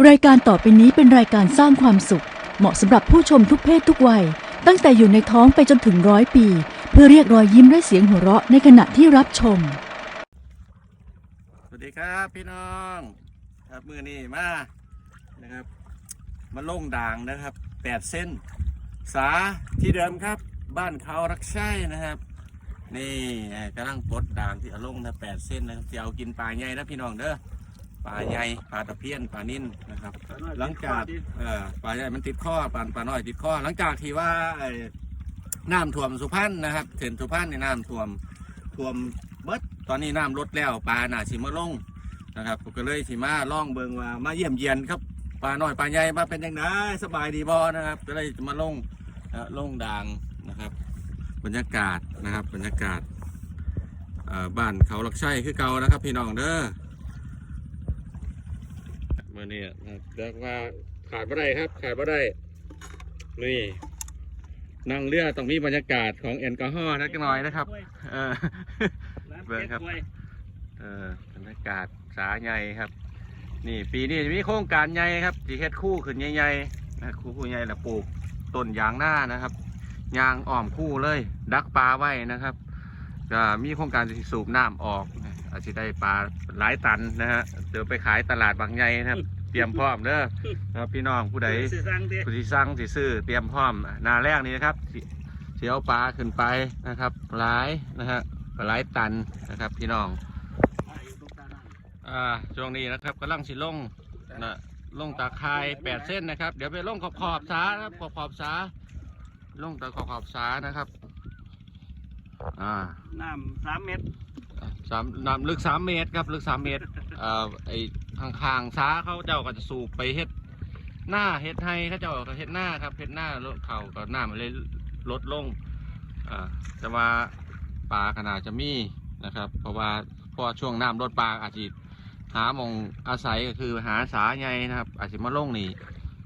รายการต่อไปนี้เป็นรายการสร้างความสุข เหมาะสำหรับผู้ชมทุกเพศทุกวัย ตั้งแต่อยู่ในท้องไปจนถึงร้อยปี เพื่อเรียกรอยยิ้มและเสียงหัวเราะในขณะที่รับชม สวัสดีครับพี่น้องครับมือนี้มานะครับมาลงด่างนะครับแปดเส้น สาที่เดิมครับ บ้านเขารักใช่นะครับ นี่กำลังปลดด่างที่เอาลงนะแปดเส้นนะครับที่เอากินปลาใหญ่นะพี่น้องเด้อ ปลาใหญ่ปลาตะเพียนปลานิ่นนะครับ หลังจากเอ่อปลาใหญ่มันติดข้อปลาปลาน้อยติดข้อ หลังจากที่ว่าไอ้น้ำท่วมสุพรรณนะครับเส้นสุพรรณในน้ำท่วมท่วมเบิดตอนนี้น้ำลดแล้วปลาหนาสิมาลงนะครับผมก็เลยสิมาล่องเบิงว่ามาเยี่ยมเยียนครับปลาน้อยปลาใหญ่มาเป็นยังไงสบายดีบ่นะครับ ก็เลยจะมาลงเอ่อลงด่างนะครับ บรรยากาศนะครับบรรยากาศเอ่อบ้านเขาลักชัยคือเก่านะครับ พี่น้องเด้อ มาเนี่ยนะครับเรียกว่าขาดบ่ได้ครับ ขาดบ่ได้นี่นั่งเรือต้องมีบรรยากาศของแอลกอฮอล์นิดหน่อยนะครับ เออเบิ่งครับ เออบรรยากาศสาใหญ่ครับ นี่ปีนี้จะมีโครงการใหญ่ครับสีเฮ็ดคู่ขึ้นใหญ่ๆนะคู่คู่ใหญ่ละปลูกต้นยางหน้านะครับยางอ้อมคู่เลย ดักปลาไว้นะครับก็มีโครงการจะสูบน้ำออกนะ อาจจะได้ปลาหลายตันนะฮะเดี๋ยวไปขายตลาดบางใหญ่นะครับ เตรียมพร้อมเด้อนะครับพี่น้องผู้ใดสื่อสร้างเด้ผู้ที่สั่งสิซื้อเตรียมพร้อมหนาแรกนี้นะครับสิสิเอาปลาขึ้นไปนะครับ หลายนะฮะหลายตันนะครับ พี่น้องอ่าช่วงนี้นะครับกำลังสิลงนะลงตาคายแปดเส้นนะครับ เดี๋ยวไปลงขอบขอบสานะครับขอบขอบสาลงตาขอบขอบสานะครับ อ่าน้ำสามเมตร สามน้ำลึกสามเมตรครับ ลึกสามเมตรเอ่อไอข้างๆสาเขาเจ้าก็จะสูบไปเฮ็ดหน้าเฮ็ดให้เขาเจ้าก็เฮ็ดหน้าครับเฮ็ดหน้าลดเขาก็หน้ามันเลยลดลงอ่าแต่ว่าปลาขนาดจะมีนะครับ เพราะว่าพอช่วงน้ำลดปลาอาจจะหามองอาศัยก็คือหาสาใหญ่นะครับ อาจจะมาลงนี่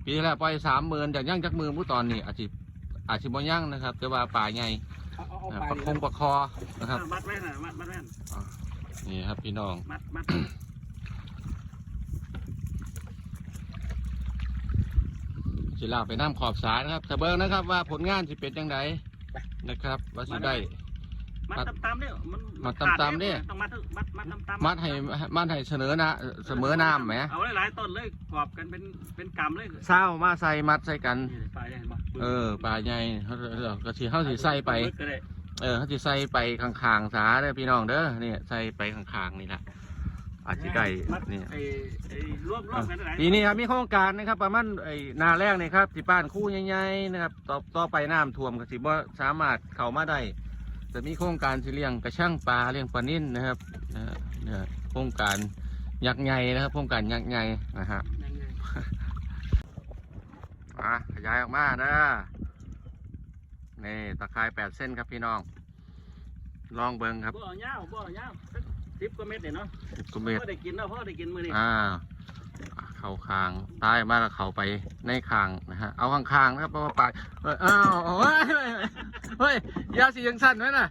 ปีที่แล้วปล่อยสามหมื่นจากย่างจากมือผู้ตอนนี่อาจจะอาจจะบ่ย่างนะครับ แต่ว่าปลาใหญ่ เอาเอาเอาอ่าไปประคงประคอนะครับมัดไว้น่ะมัดมัดไว้น่ะนี่ครับพี่น้องมัดมัดสิลาไปน้ำขอบสายนะครับแต่เบิ้งนะครับว่าผลงานสิเป็นยังไงนะครับ ว่าสิได้มัดตามๆเนี่ยมันมัดตามๆเนี่ยต้องมัดมัดมัดตามๆมัดให้มัดให้เสนอนะเสมอน้ำไหมเอาหลายๆต้นเลยกรอบกันเป็นเป็นกำเลยเศร้ามาใส่มัดใส่กันนี่ปลาใหญ่บ่เออปลาใหญ่เขาเขาก็สิเขาสิใส่ไปก็ด้ เออเขาสิใส่ไปข้างๆสาเด้อพี่น้องเด้อเนี่ยใส่ไปข้างๆนี่แหละอาจจะได้มัดเนี่ย ไอ้ไอ้รวมรวมกันได้ปีนี้ครับมีโครงการนะครับประมาณไอ้นาแรกนี่ครับที่บ้านคู่ใหญ่ๆนะครับต่อต่อไปน้ำท่วมก็สิบ่สามารถเข้ามาได้จะมีโครงการสิเลี้ยงกระช่างปลาเลี้ยงปลานิ่นนะครับนะฮะเนี่ยโครงการยักษ์ใหญ่นะครับ โครงการยักษ์ใหญ่นะฮะอะขยายออกมานะ นี่ตะไคร้แปดเส้นครับพี่น้อง ลองเบิ้งครับบ่เอายาวบ่เอายาวสักสิบกว่าเมตรเนี่ยเนาะสิบกว่าเมตรพ่อได้กินแล้วพ่อได้กินมื้อนี้อ่าเข้าคางใต้มาแล้วเข้าไปในคางนะฮะเอาข้างๆนะครับเพราะว่าปลายเอ้ยอ้าวเฮ้ยเฮ้ยเฮ้ยอยาสียังสั้นไว้น่ะ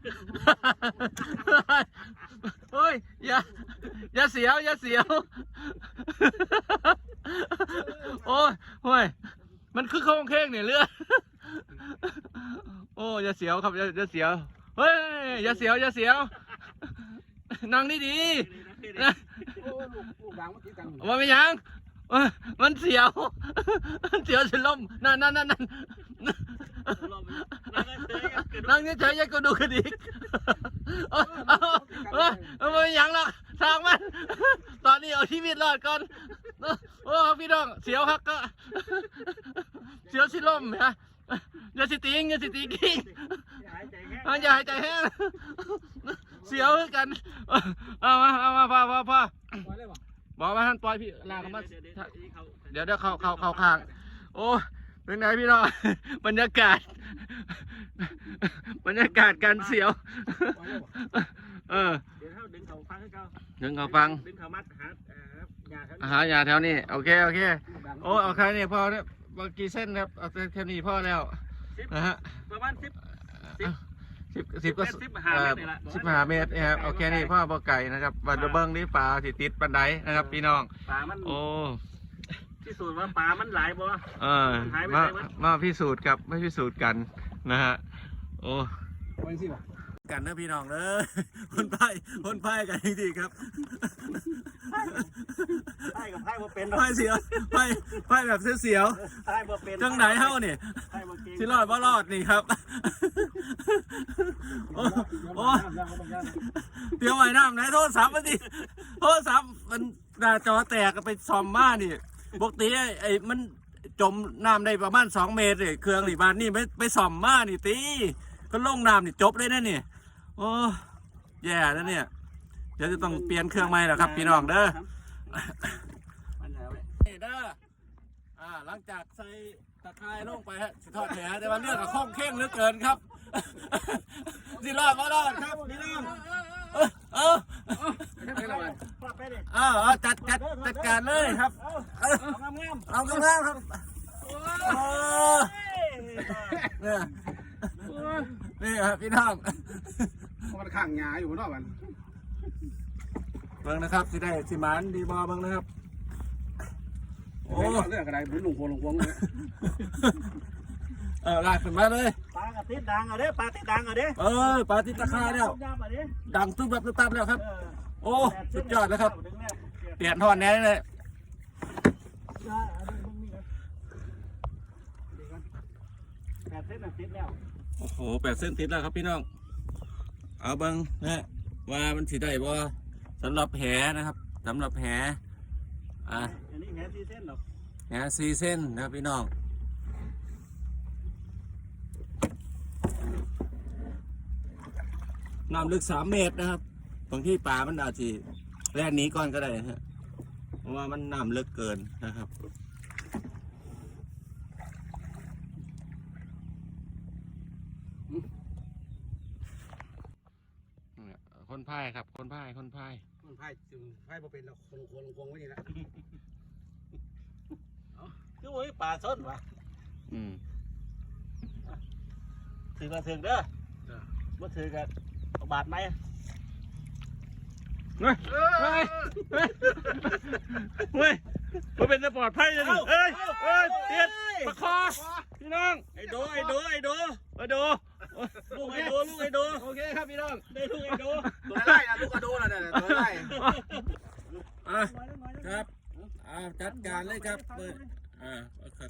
เฮ้ยอย่าอย่าเสียวอย่าเสียวโอ้ยโอ้ยมันคือโครงเคงเนี่ยเรือ โอ้อย่าเสียวครับอย่าอย่าเสียว เฮ้ยอย่าเสียวอย่าเสียว นั่งดีดีๆนะโอ้ลูกลูกดังมันติดกันว่าไม่ยังเอ้ยมันเสียว มันเสียวสิลมนั่นนั่นนั่นนั่นรอบนี้แล้วก็เจอกันกระดูกนั่งเฉยๆอยังก็ดูกระดิกเอาเอาเอาเอาไม่ยังหรอกทางมัน ตอนนี้เอาชีวิตรอดก่อน โอ้พี่น้องเสียวฮักก็ เสียวสิลมฮะ อย่าสิติงอย่าสิติงกิ้งหายใจแห้งเอาอย่าหายใจแห้งเสียวคือกันเอามาเอามาพ่อพ่อพ่อปล่อยเลยบ่บอกมาท่านปล่อยพี่ลากเขามาเดี๋ยวเดี๋ยวเขาเดี๋ยวเดี๋ยวเข้าเข้าเข้าข้าง โอ้เป็นไงพี่น้องบรรยากาศ บรรยากาศการเสียวปล่อยเลยบ่เออเดี๋ยวเขาดึงเขาฟังให้เขาถึงเขาฟังดึงเขามัดหาเอ่อยาเขาอาหารยาแถวนี้โอเคโอเคลูกดังโอ้เอาแค่นี้พอเนี่ยเมื่อกี้เส้นครับเอาแค่นี้พอแล้วสิบ นะฮะประมาณสิบ สิบสิบก็สิบห้าเมตรนี่ล่ะ สิบห้าเมตรนะครับโอเคนี่พ่อบ่ไก่นะครับวันเบิ้งนี่ปลาสิติดปันไดนะครับพี่น้อง ปลามันโอ้พิสูจน์ว่าปลามันหลายบ่ เออหายไปมาไหนวะ มาพิสูจน์กับไม่พิสูจน์กันนะฮะโอ้ ไว้สิบ่ กันนะพี่น้องเด้อคนไพ่คนไพ่กันดีครับไพ่กับไพ่บ่เป็นไพ่เสียวไพ่ไพ่แบบเสียวไพ่บ่เป็นๆจังไหนเฮ้าเนี่ยไพ่บ่เก่งที่รอดว่ารอดนี่ครับโอ้โอ้เดี๋ยวไว้น้ำไหนโทษสามมันดิโทษสามมันหน้าจอแตกก็ไปซอมมานี่ปกติไอ้ไอ้มันจมน้ำได้ประมาณสองเมตรเลยเครื่องนี่บานนี่ไปไปซอมมานี่ตีก็ลงน้ำนี่จบเลยนะนี่ โอ้แย่แล้วเนี่ย เดี๋ยวจะต้องเปลี่ยนเครื่องใหม่แล้วครับ พี่น้องเด้อมันแล้วเลยนี่เด้ออ่าหลังจากใส่ตะไคร้ลงไปฮะสิทอดแหแต่ว่าเรื่องกับข้องเข่งเหลือเกินครับสิรอดมารอดครับพี่น้องเออเออพาไปดิเอาเอาจัดจัดจัดการเลยครับเอาเอางามเอากำลังครับโอ้ๆเอ้ยเนี่ยนี่ครับพี่น้อง มันข้างหญ้าอยู่เนาะมันเบิ่งนะครับสิได้สิหมานดีบอเบิ่งนะครับ โอ้โอ้เรื่องอะไรบุญหลวงพลหลวงพลเลยเออลากขึ้นมาเลย ปลากระติดดังอะเด้ปลาติดดังอะเด้เออปลาติดตะคาแล้วยามอะเด้ดังตุ้มแบบตุ้มตับแล้วครับ เออโอ้ สุดยอดแล้วครับ ถึงแล้วเปลี่ยนทอดแน่เลยได้เอาดูมึงนี่ครับดีครับแปดเส้นน่ะติดแล้วโอ้โหแปดเส้นติดแล้วครับพี่น้อง เอาเบิ่งนะฮะว่ามันสิได้บ่สำหรับแหนะครับสำหรับแหอะอันนี้แค่สี่เส้นหรอกแหซีเส้นนะครับพี่น้องน้ำลึกสามเมตรนะครับบางที่ป่ามันอาจจะแล่นหนี้ก่อนก็ได้นะฮะเพราะว่ามันน้ำลึกเกินนะครับ คน พายครับ คนพายคนพาย มันไพ่จึงไพ่บ่เป็นแล้วคนคนหลวงพลไว้นี่นะคือโอ้ยปลาส้นวะอืมถือกันถือเด้อบ่ถือกันเอาบาทไหมเฮ้ยเฮ้ยเฮ้ยเฮ้ยมันเป็นจะปลอดภัยเลยนี่เอ้ยเอ้ยเตียดประคอพี่น้องไอ้โดไอ้โดไอ้โดมาดู ลูกไอ้โดลูกไอ้โดโอเคครับพี่น้องได้ลูกไอ้โดตัวได้นะลูกกระโดดนะเนี่ยตัวได้อะครับอ่าจัดการเลยครับเปิดอ่า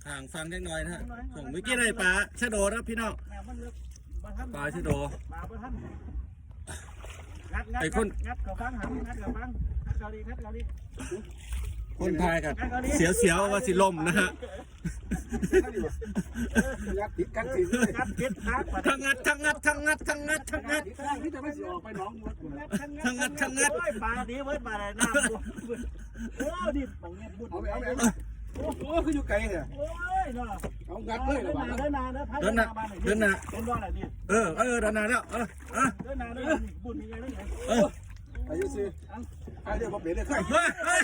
ทางฟังจังหน่อยนะฮะส่งเมื่อกี้เลยปลาชะโดครับพี่น้องแนวมันลึกบ่ทันปลาชะโดปลาบ่ทันงัดงัดไอ้คนงัดกับฟังหำงัดกับฟังงัดเกาหลีงัดเกาหลี คนพายกันเสียวเสียวๆว่าสิลมนะฮะยัดติดกันสิงัดคิดทักมาทั้งงัดทั้งงัดทั้งงัดทั้งงัดทั้งงัด ติดกันที่จะไม่สิออกไปน้องมดทั้งงัดทั้งงัด โอ้ยปลาดีเว้ยปลาอะไรน้ำบุญโอ้ดิบของเงี้ยบุญเอาไปเอาไปโอ้โหคืออยู่ไกลเนี่ยโอ้ยเนาะเอางัดเลยเดิละนบานาทเดินนาเดินเดินหน้าเดินหน้าเป็นว่าอะไรเนี่ยเออเออดานานแล้วเออเออเดินนาเดินนาบุญยังไงได้ไงเอออายุสิไอ้เดี๋ยวมาเปลี่ยนเลยใครเฮ้ยเฮ้ย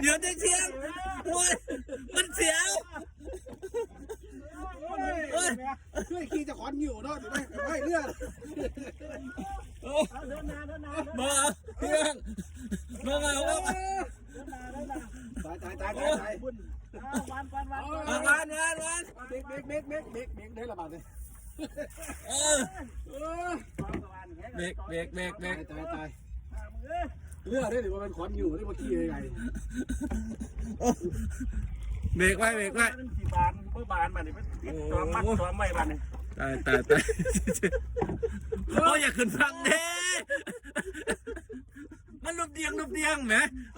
เดี๋ยวจะเสียงโอ้ยมันเสียวเฮ้ยเพื่อขี่จะขอนอยู่เนาะจะไม่ไม่เรื่องโอ้เดินนาเดินนามาเพื่อนมาเอาว่าเดินนาเดินนาตายตายตายตายบุญวันวันวันเอาวานวานวานเบรกเบรกเบรกเบรกเบรกเบรกได้ละบาทเลยเออเบรกเบรกเบรกเบรตายกตายตาย เรื่องได้หรือว่าเป็นขอนอยู่ได้มาขี่ยังไงเบรกไว้เบรกไว้สี่บานเพื่อบานมาเนี่ยเป็นจอมมัดจอมไม่บานเนี่ยตายตายตายโอ้ยอย่าขึ้นฟังเด้มันลุบเดียงลุบเดียงแหมโอ้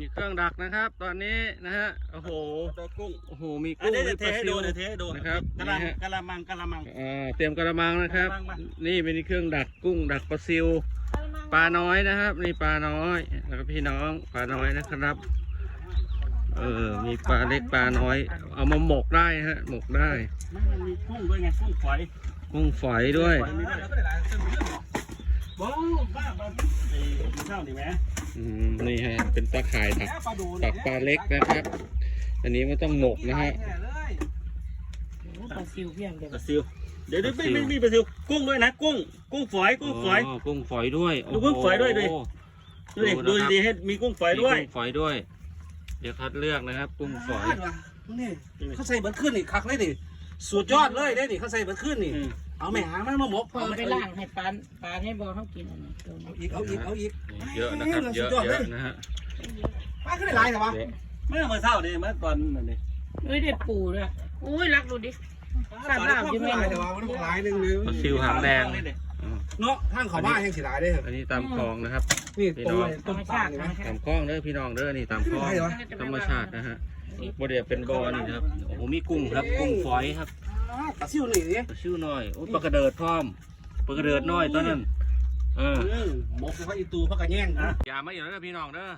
นี่เครื่องดักนะครับ ตอนนี้นะฮะโอ้โหตัวกุ้งโอ้โหมีอันกุ้งนี้มีเทปลาให้ซิดูวเดี๋ยวเทให้ดูนะครับกะละนี่ฮะกะละมังกะละมังอ่าเตรียมกระมังนะครับกระมังมานี่เป็นเครื่องดักกุ้งดักปลาซิวปลาน้อยนะครับนี่ปลาน้อยแล้วก็พี่น้องปลาน้อยนะครับเออมีปลาเล็กปลาน้อย เอามาหมกได้ฮะหมกได้มันมีกุ้งด้วยไงกุ้งฝอยกุ้งฝอยด้วยบ้าบ้าบ้าไอ้ข้าวนี่ไหมอืม นี่ฮะเป็นตะข่ายดักปลาดูดักปลาเล็กนะครับ อันนี้ไม่ต้องหมกนะฮะปลาซิวเพียงเดียวปลาซิวเดี๋ยวไม่ไม่มีปลาซิวกุ้งด้วยนะกุ้งกุ้งฝอยกุ้งฝอยกุ้งฝอยด้วยดูกุ้งฝอยด้วยดิโอ้โหดูดิดูดีๆให้มีกุ้งฝอยด้วยมีกุ้งฝอยด้วย เดี๋ยวคัดเลือกนะครับ กุ้งฝอยนี่เขาใส่เบิร์ขึ้นนี่คักเลยนี่สุดยอดเลยได้นี่เขาใส่เบิร์ขึ้นนี่อืม เอาแม่หางมันมาหมกพอเอาไปล่างให้ปานปานให้บอเขากินอันนี้ตัวนี้อีกเอาอีกเอาอีกนี่เยอะนะครับเยอะเยอะนะฮะป้าขึ้นได้หลายแต่ว่าเมื่อเมื่อเช้าดิเมื่อตอนนั่นดิเอ้ยได้ปูเลยอุ้ยรักดูดิป้าขึ้นได้หลายแต่ว่ามันหลายหนึ่งนึงปลาซิวหางแดงเนาะทางเขาบ้านยังสิหลายได้เหรออันนี้ตามคลองนะครับนี่ต้มธรต้รมมปลาชาตินี่ธรไหมรมชาตามติคลองเด้อพี่น้องเด้อนี่ตามคลองไม่ได้เหรอธรรมชาตินะฮะบ่เดี๋ยวเป็นบ่อนี่นะครับโอ้โหมีกุ้งครับกุ้งฝอยครับ ปลาซิวนี่นี่ปลาซิวน้อยโอ้ยปลากระเดิดพร้อมปลากระเดิดน้อยตอนนั้นเออหมกเขาอีตูพักกระแย่งนะอย่ามาอยู่แล้วพี่น้องเด้อ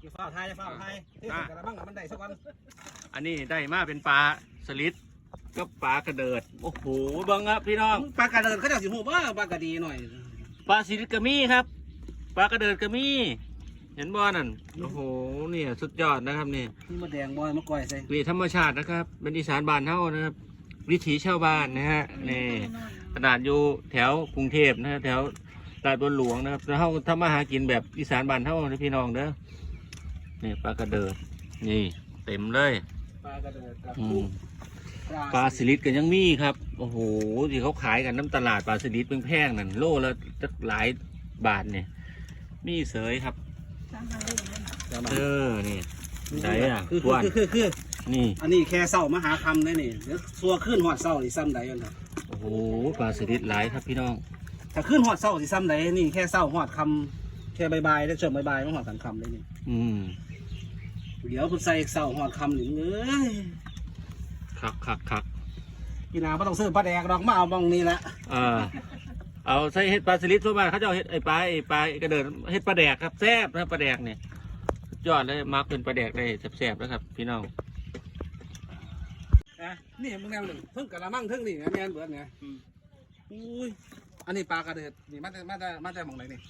อย่าฝ้าไทยอย่าฝ้าไทยนี่กระบังมันได้สักวันอันนี้ได้มาเป็นปลาสลิดก็ปลากระเดิดโอ้โหเบังครับพี่น้องปลากระเดินเขาจะสิหูว่าปลากระดีหน่อยปลาสลิดกระมี่ครับปลากระเดิดกระมี่เห็นบ่อนั่นโอ้โหเนี่ยสุดยอดนะครับนี่นี่มาแดงบอยมาก่อยใส่วิธรรมชาตินะครับเป็นอีสานบ้านเฮานะครับ วิถีชาวบ้านนะฮะนี่ขนาดอยู่แถวกรุงเทพนะฮะแถวตลาดบนหลวงนะครับแล้วเฮาทำมาหากินแบบอีสานบ้านเฮานะพี่น้องเด้อนี่ปลากระเดิดนี่เต็มเลยปลากระเดินกับอืกุ้มงปลาสลิดกันยังมีครับ โอ้โหที่เขาขายกันน้ำตลาดปลาสลิดแพงๆนั่นโลละจักหลายบาทเนี่ย มีเสยครับ เออ นี่ไหนอะคืออ้วนคือคือคือ นี่ อันนี้แค่เศร้ามาหาคำได้นี่เดี๋ยวซัวขึ้นหอดเศร้าสิซ้ำใดกันครับโอ้โหปลาสลิดหลายครับพี่น้อง ถ้าขึ้นหอดเศร้าสิซ้ำใดนี่แค่เศร้าหอดคำแค่บายๆได้ช่วงบายๆมาหอดกันคำได้นี่อืมเดี๋ยวคุณใส่เศร้าหอดคำหนึ่งเอ้ยคักคักคักพี่นาไม่ต้องซื้อปลาแดกดอกมาเอามองนี่แหละเออเอาใส่เห็ดปลาสลิดทั่วไปเขาจะเอาเห็ดไอ้ปลาไอ้ปลาไอ้กระเดิดเห็ดปลาแดกครับแซ่บนะปลาแดกเนี่ยสุดยอดเลยมักเป็นปลาแดกได้แซ่บๆนะครับ พี่น้อง นะนี่มึงแนวหนึ่งเพิ่งกะละมังเพิ่งนี่นะแมนเบิร์ดเนี่ยอุ้ยอันนี้ปลากระเดิดนี่มาแต่มาแต่มาแต่หมองไหนนี่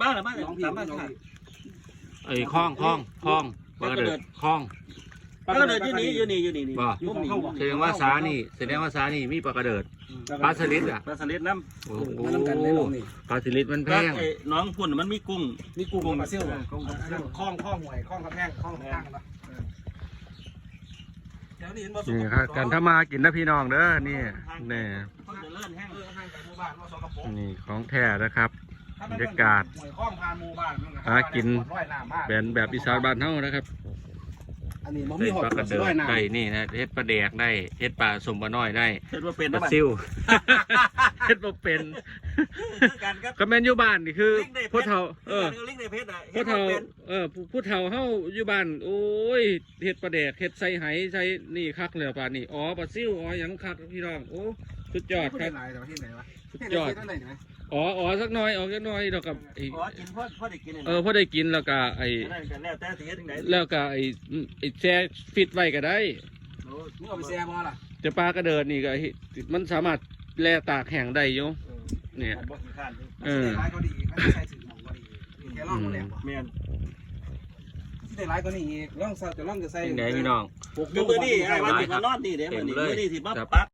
บ้านหรือบ้านน้องพี่สามบ้านน้องค่ะพี่ ไอ้คล้องคล้องคล้องปลากระเดิดคล้องปลากระเดิดอยู่นี่อยู่นี่อยู่นี่นี่บ่อยู่นี่แสดงว่าสานี่แสดงว่าสานี่มีปลากระเดิดปลาสลิดอะปลาสลิดน้โอ้โอ้โหมาทำกันเลยน้องนี่ปลาสลิดมันำแพแล้วงไอ้น้องพุ่นมันมีกุ้ง นี่กุ้งปลาซิ่วกุ้งปลาซิ่วคล้องคล้องหวยคล้องกระแพงคล้องข้างกันปะเดี๋ยว นี้เห็นบ่สุนี่ครับการถ้ามากินนะพี่น้องเด้อนี่นี่คนเจะเลื่อนแห้งเออห่างจากหมู่บ้านว่าสกปรกนี่ของแท้นะครับบรรยากาศหวยคล้องพานหมู่บ้านมัหากินร้อยน้ำมากเป็นแบบอีสานบ้านเฮานะครับ อันนี้มันได้มีหอดปลากระเดิดร้อยน้ำ ได้นี่นะเฮ็ดปลาแดกได้เฮ็ดปลาสมปลาน้อยได้เห็นว่าเป็นปลานะมันซิวเฮ็ดบ่เป็นกันครับก็แม่นอยู่บ้านนี่คือลิงในเพชรผู้เฒ่า เออลิงในเพชรอะผู้เฒ่าห็นว่เป็นเออผู้ผู้เฒ่าเฮาอยู่บ้านโอ้ยเฮ็ดปลาแดกเฮ็ดใส่ไหใส่นี่คักแล้วป่านนี้อ๋อปลาซิวอ๋อหยังคักพี่น้องโอ้ สุดยอดพูครัได้บหลายแต่ว่าที่ไหนวะสุดที่ไหนยอด ที่ไหนไหนอ๋ออ๋อสักหน่อยออกสักหน่อยแล้วกับไอ้อ๋อกินพ่อพ่อได้กินเออพอได้กินแล้วก็ไอ้นั่นกันแล้วแต่สิเฮ็ดจังไดแล้วก็ไอ้ไอ้แช่ฟิตไว้ก็ได้โอ้มึงเอาไปแซ่บ่ล่ะจะปลากระเดิดนี่ก็เฮ็ดมันสามารถแล่ตากแห้งได้อยู่เนี่ย บ่ขี้ข้านเออที่ไหนร้ายก็ดีไม่ใช่ถึงหมองก็ดีแค่ร่องก็แหลมแม่นที่ไหนร้ายก็นี่อีกร่องจะร่องจะใส่เป็นไงพี่น้องคือมื้อนี้ไอ้วันที่มานอนนี่เด้มื้อนี้มื้อนี้สิมาปัก